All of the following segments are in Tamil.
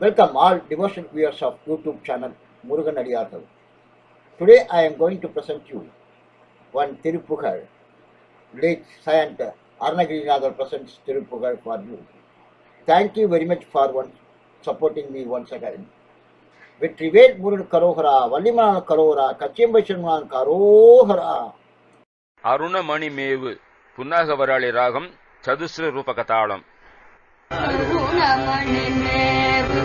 Welcome all devotion viewers of YouTube channel Murugan அடியார்கள் today I am going to present you one Thiruppugazh late Saint Arnagirinathar presents Tirupugar for you. Thank you very much for one supporting me once again. Vetrivel Murugan கரோகரா வள்ளிமலான கரோகரா கச்சியம்பை செல்வனான் கரோகரா அருணமணிமேவு புன்னாகவராளி ராகம் சதுஸ்ர ரூபகதாளம்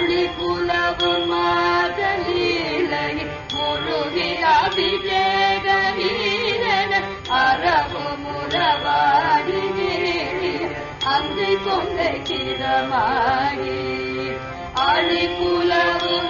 அழிப்புலவு மாதலீலை முழுகி அபிஷேக வீரன முறவாடி அந்து கொண்டை கிரமாடி அழிப்புலவு மாதலீலை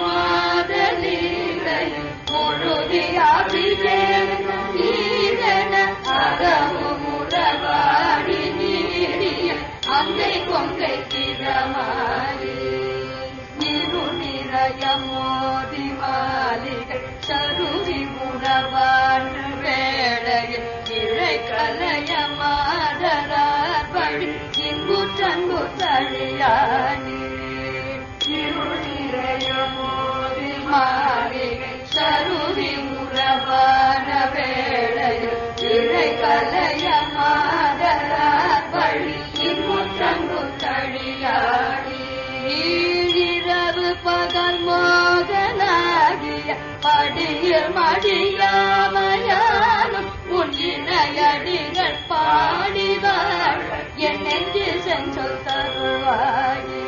நெஞ்சு செஞ்சொல் தருவாயே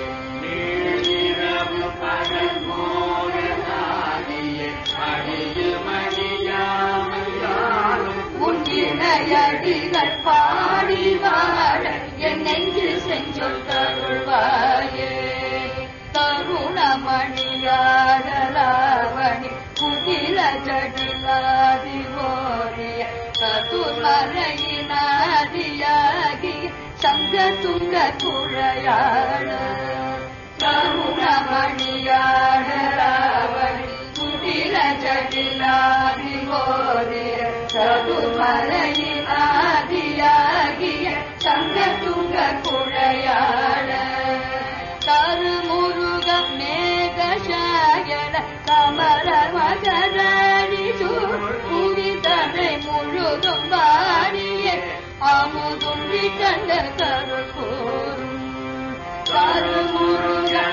அடிகள் பாடி மோகனாகிய என் நெஞ்சு செஞ்சொல் தருவாய் शब्द तुरया मणि या ग राम तु किलो मन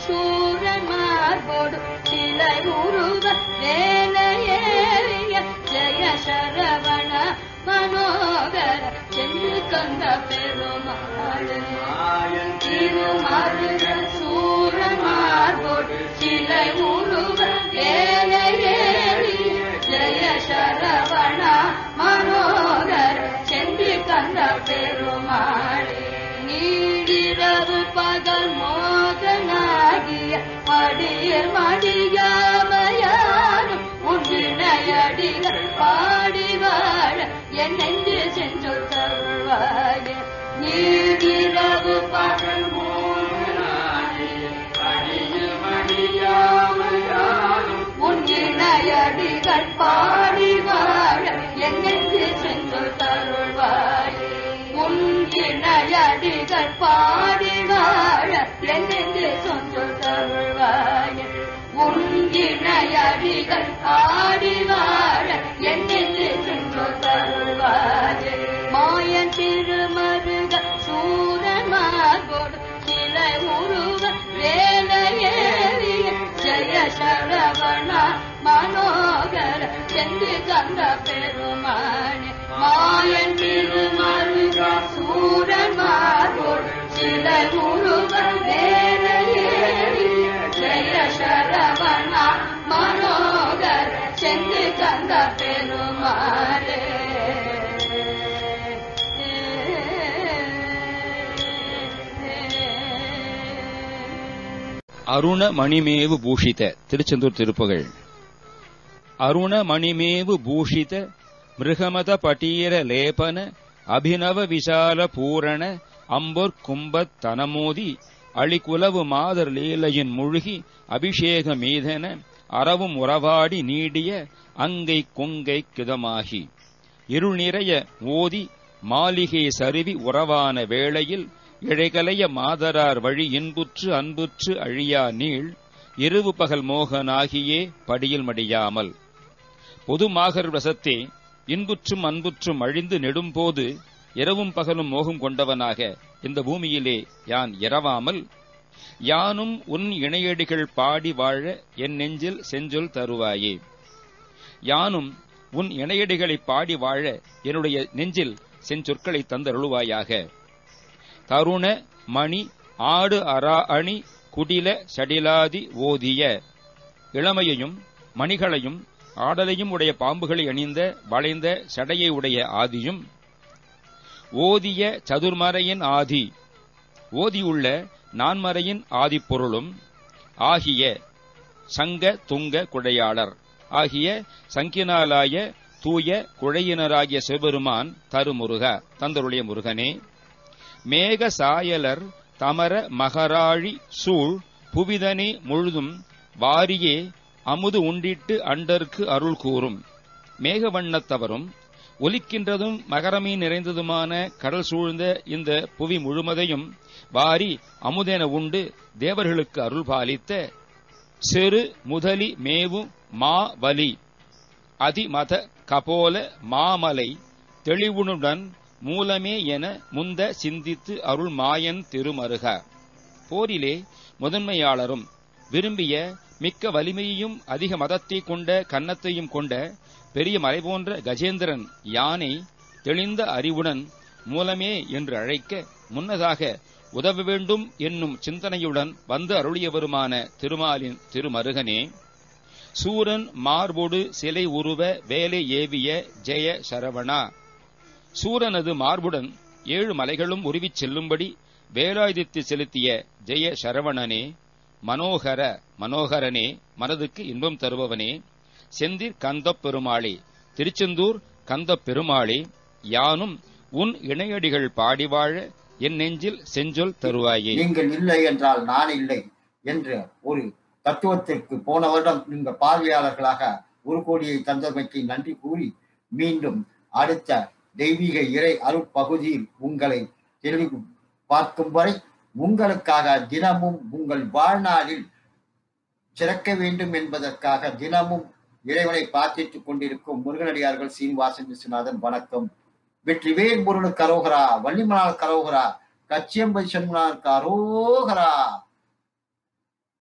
சூரன் மார்போடு சிலை உருவ வேலையேறிய ஜெய சரவண மனோகர சென்று கந்த பெருமாள். திருமருக சூரன் மார்போடு சிலை உருவ மடியர் மடியாமையாரும் உன்னிணையடிகள் பாடி வாழ என் நெஞ்சு சென்று தருள்வாய நீரிரவு பகல் உன்னிணையடிகள் பாடி வாழ என் நெஞ்சு சென்று தருள்வாய் உன்னிணையடிகள் இணையடிகள் ஆடி வாழ என் நெஞ்சு மாயன் திருமருக சூரமாகோடு சிலை உருவ வேலையேறிய ஜெய சரவணா மனோகர சென்று கந்த பெருமானே. மாயன் திருமருக சூரமாகோடு சிலை உருவ அருண மணிமேவு பூஷித திருச்செந்தூர் திருப்புகழ். அருண மணிமேவு பூஷித மிருகமத பட்டீர லேபன அபிநவ விசால பூரண அம்பொற் கும்பத் தனமோதி அழிக்குலவு மாதர் லீலையின் முழுகி அபிஷேக மீதன அறவும் உறவாடி நீடிய அங்கை கொங்கை கிதமாகி. இருள் நிறைய ஓதி மாளிகை சருவி உறவான வேளையில் இழைகலைய மாதரார் வழி இன்புற்று அன்புற்று அழியா நீள் இரவு பகல் மோகனாகியே படியில் மடியாமல். பொதுமாகர் வசத்தே இன்புற்றும் அன்புற்றும் அழிந்து நெடும்போது இரவும் பகலும் மோகம் கொண்டவனாக இந்த பூமியிலே யான் இரவாமல் யானும் உன் இணையடிகள் பாடி வாழ என் நெஞ்சில் செஞ்சொல் தருவாயே. யானும் உன் இணையடிகளை பாடி வாழ என்னுடைய நெஞ்சில் செஞ்சொற்களை தந்தருளுவாயாக. தருண மணி ஆடு அரா அணி குடில சடிலாதி ஓதிய. இளமையையும் மணிகளையும் ஆடலையும் உடைய பாம்புகளை அணிந்த வளைந்த சடையை உடைய ஆதியும். ஓதிய சதுர்மறையின் ஆதி. ஓதியுள்ள நான்மறையின் ஆதிப்பொருளும் ஆகிய சங்க துங்க குடையாளர் ஆகிய சங்கினாலாய தூய குழையினராகிய சிவபெருமான் தருமுருக தந்தருடைய முருகனே. மேக சாயலர் தமர மகராழி சூழ் புவிதனே முழுதும் வாரியே அமுது உண்டிட்டு அண்டர்க்கு அருள் கூறும். மேகவண்ணத்தவரும் ஒலிக்கின்றதும் மகரமே நிறைந்ததுமான கடல் சூழ்ந்த இந்த புவி முழுமதையும் வாரி அமுதென உண்டு தேவர்களுக்கு அருள் பாலித்த சிறு முதலி மேவும் மா வலி அதிமத கபோல மாமலை தெளிவுனுடன் மூலமே என முந்த சிந்தித்து அருள் மாயன் திருமருக. போரிலே முதன்மையாளரும் விரும்பிய மிக்க வலிமையையும் அதிக மதத்தை கொண்ட கன்னத்தையும் கொண்ட பெரிய மலை போன்ற கஜேந்திரன் யானை தெளிந்த அறிவுடன் மூலமே என்று அழைக்க முன்னதாக உதவ வேண்டும் என்னும் சிந்தனையுடன் வந்து அருளியவருமான திருமாலின் திருமருகனே சூரன் மார்பொடு சிலை உருவ வேலை ஏவிய ஜெய சரவணா. சூரனது மார்புடன் ஏழு மலைகளும் உருவிச் செல்லும்படி வேலாயுதத்தை செலுத்திய ஜெய சரவணனே மனோகர மனோகரனே மனதுக்கு இன்பம் தருபவனே செந்திர் கந்தப் பெருமாளே திருச்செந்தூர் கந்தப் பெருமாளே யானும் உன் இணையடிகள் பாடி வாழ என் நெஞ்சில் செஞ்சொல் தருவாயே. நீங்கள் இல்லை என்றால் நான் இல்லை என்று ஒரு தத்துவத்திற்கு போன வருடம் இந்த பார்வையாளர்களாக ஒரு கோடியை தந்தமைக்கு நன்றி கூறி மீண்டும் அடுத்த தெய்வீக இறை அருட்பகுதியில் உங்களை தெளிவு பார்க்கும் வரை உங்களுக்காக தினமும் உங்கள் வாழ்நாளில் சிறக்க வேண்டும் என்பதற்காக தினமும் இறைவனை பிரார்த்தித்துக் கொண்டிருக்கும் முருகனடியார்கள் சீனிவாசன் விஸ்வநாதன் வணக்கம். வெற்றிவேல் முருகனுக்கு அரோகரா வள்ளிமலால் கரோகரா கச்சியம்பை சண்முனாருக்கு அரோகரா.